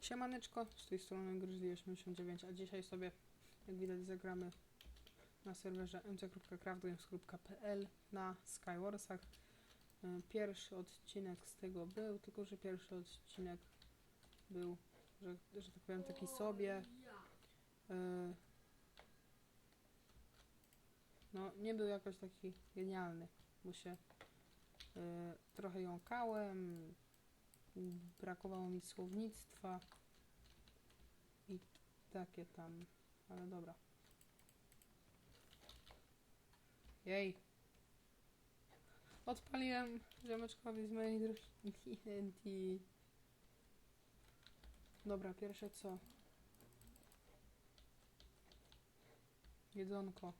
Siemaneczko, z tej strony Grizzly89, a dzisiaj sobie, jak widać, zagramy na serwerze mc.craftgames.pl na Skywarsach. E, Pierwszy odcinek z tego był, tylko że pierwszy odcinek był, że, że tak powiem, taki sobie. E, No, nie był jakoś taki genialny, bo się e, trochę jąkałem, brakowało mi słownictwa i takie tam, ale dobra. Jej. Odpaliłem ziomeczkowi z mojej drużyny. Dobra, pierwsze co? Jedzonko.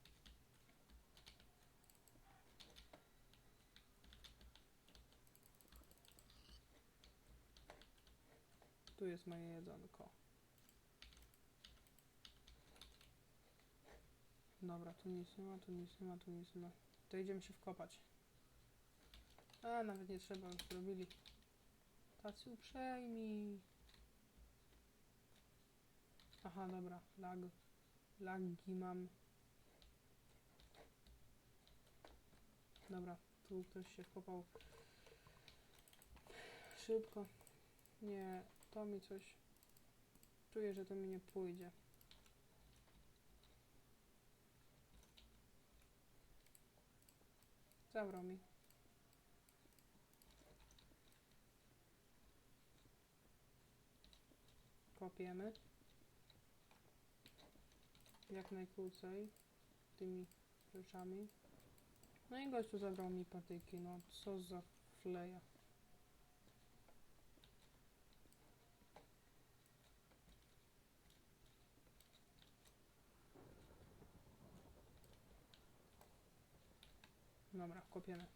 Tu jest moje jedzonko. Dobra, tu nic nie ma, tu nic nie ma, tu nic nie ma. To idziemy się wkopać. A, nawet nie trzeba, już zrobili. Tacy uprzejmi. Aha, dobra, lag. Lagi mam. Dobra, tu ktoś się wkopał. Szybko. Nie, to mi coś. Czuję, że to mi nie pójdzie. Zabrał mi. Kopiemy. Jak najkrócej tymi rzeczami. No i gościu zabrał mi patyki, no co za fleja. Dobra, kopiemy.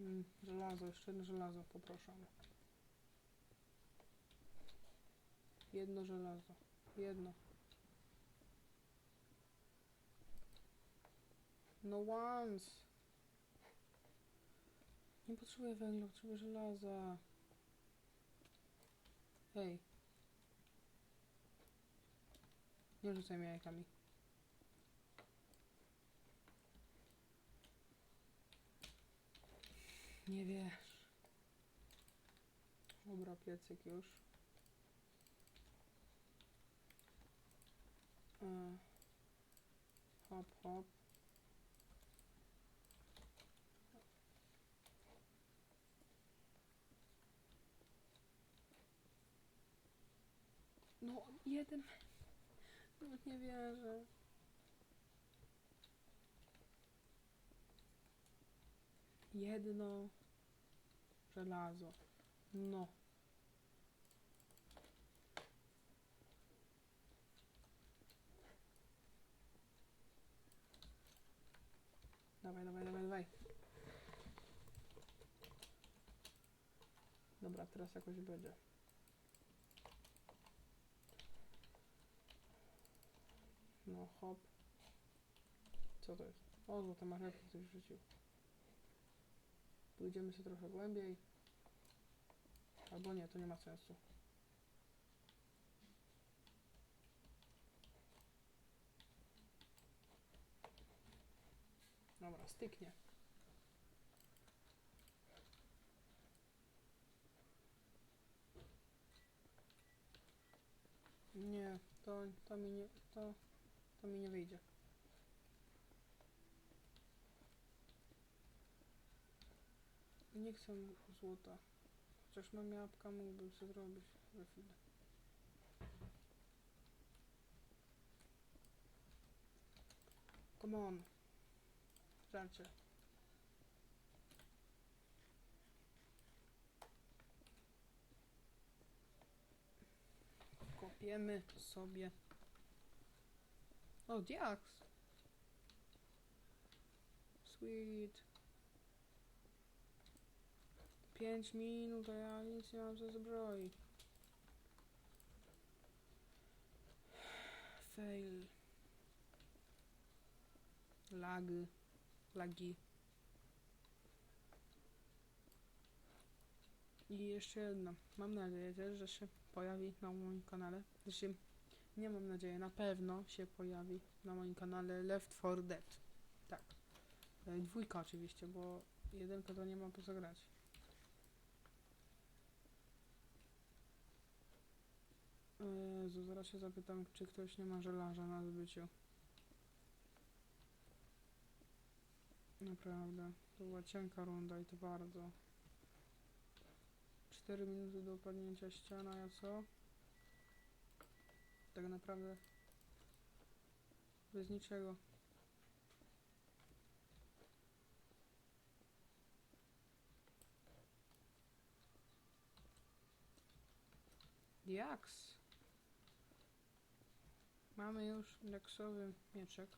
Mm, żelazo, jeszcze jedno żelazo, poproszę. Jedno żelazo. Jedno. No once. Nie potrzebuję węgla, potrzebuję żelaza. Hej. Nie rzucaj mi jajkami. Nie wiesz. Dobra, piecyk już. E, hop, hop. No, jeden nie wierzę. Jedno żelazo. No. Dawaj, dawaj, dawaj, dawaj. Dobra, teraz jakoś będzie. No hop. Co to jest? O, złote marchewki ktoś rzucił. Pójdziemy sobie trochę głębiej. Albo nie, to nie ma sensu. Dobra, styknie. Nie, to, to mi nie, to, to mi nie wyjdzie. Nie chcę złota. Chociaż mam jabłka, mógłbym sobie zrobić za chwilę. Come on. Żarcie. Kopiemy sobie. Oh, diaks. Sweet. 5 minut, a ja nic nie mam ze zbroi. Fail. Lag. Lagi. I jeszcze jedna. Mam nadzieję też, że się pojawi na moim kanale. Znaczy nie mam nadziei, na pewno się pojawi na moim kanale Left 4 Dead. Tak. E, Dwójka oczywiście, bo jedynkę to nie ma po co grać. Jezu, zaraz się zapytam, czy ktoś nie ma żelaza na zbyciu. Naprawdę, to była cienka runda i to bardzo. 4 minuty do opadnięcia ściana, ja co? Tak naprawdę bez niczego. Jaks. Mamy już jaksowy mieczek.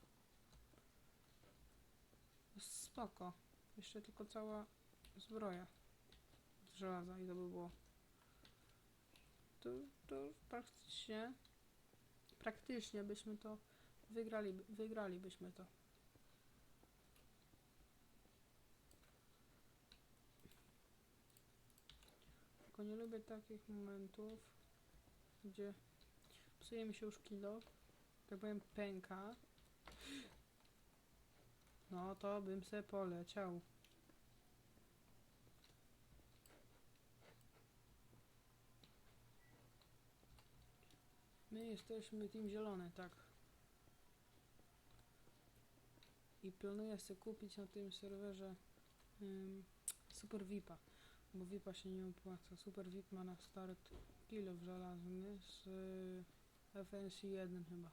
Spoko. Jeszcze tylko cała zbroja z żelaza i to by było. To, to praktycznie praktycznie byśmy to wygrali, wygralibyśmy to. Tylko nie lubię takich momentów, gdzie psuje mi się już kilo, tak powiem pęka. No to bym se poleciał. My jesteśmy Team Zielony, tak. I planuję sobie kupić na tym serwerze Super VIPa, bo VIPa się nie opłaca. Super VIP ma na start kilo żelazny z y, FNC 1 chyba,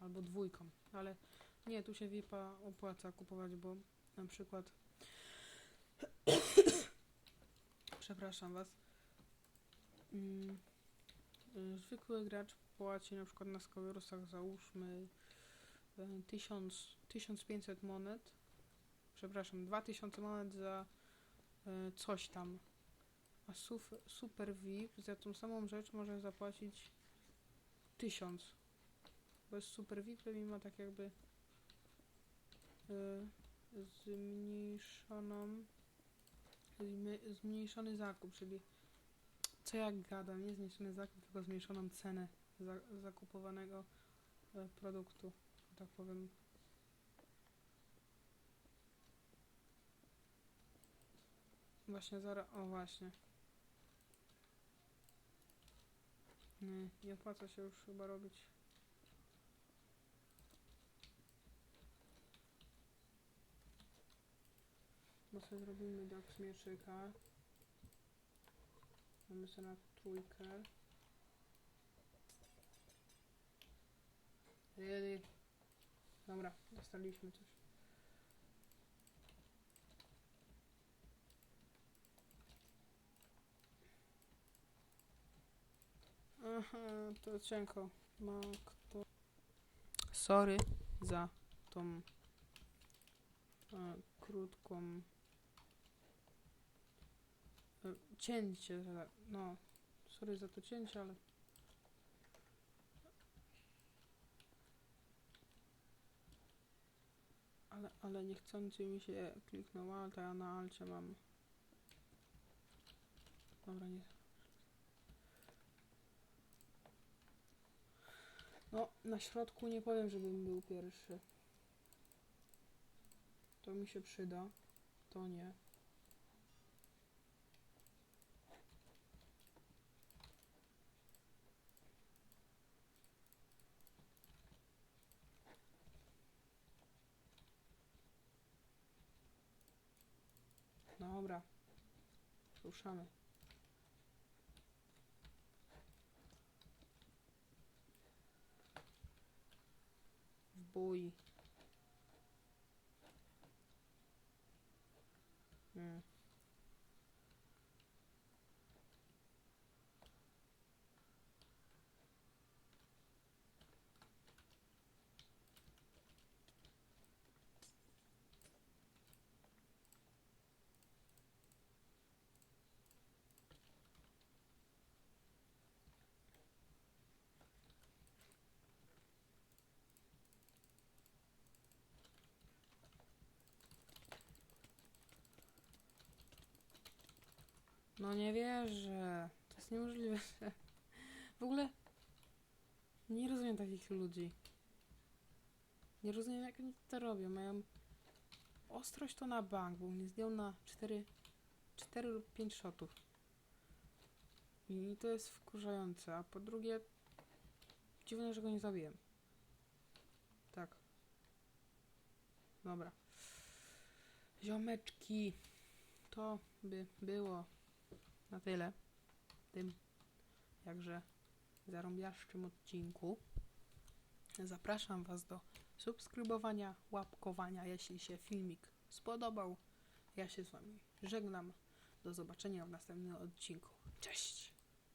albo dwójką, ale nie, tu się VIPa opłaca kupować, bo na przykład przepraszam was zwykły gracz płaci na przykład na Skałorusach załóżmy y, 1000, 1500 monet przepraszam 2000 monet za y, coś tam. A Super VIP za tą samą rzecz może zapłacić 1000 bo jest Super VIP to ma tak jakby y, zmniejszoną zmniejszony zakup, czyli co jak gadam, nie zmniejszony zakup, tylko zmniejszoną cenę za, zakupowanego e, produktu, tak powiem. Właśnie zaraz, o właśnie. Nie, nie opłaca się już chyba robić Bo sobie zrobimy tak z. Mamy na trójkę. Really? Dobra, dostaliśmy coś. Aha, to cienko. Ma kto... Sorry za tą e, krótką cięcie, no sorry za to cięcie, ale ale, ale niechcący mi się kliknął alt, a ja na alcie mam dobra, nie no, na środku nie powiem, żebym był pierwszy to mi się przyda. To nie. Dobra. Ruszamy. W bój. Mm. No nie wierzę. To jest niemożliwe. W ogóle nie rozumiem takich ludzi. Nie rozumiem, jak oni to robią. Mają ostrość to na bank, bo mnie zdjął na 4, 4 lub 5 shotów. I to jest wkurzające. A po drugie, dziwne, że go nie zabiłem. Tak. Dobra. Ziomeczki, to by było na tyle w tym jakże zarąbiaszczym odcinku. Zapraszam Was do subskrybowania, łapkowania, jeśli się filmik spodobał. Ja się z Wami żegnam. Do zobaczenia w następnym odcinku. Cześć!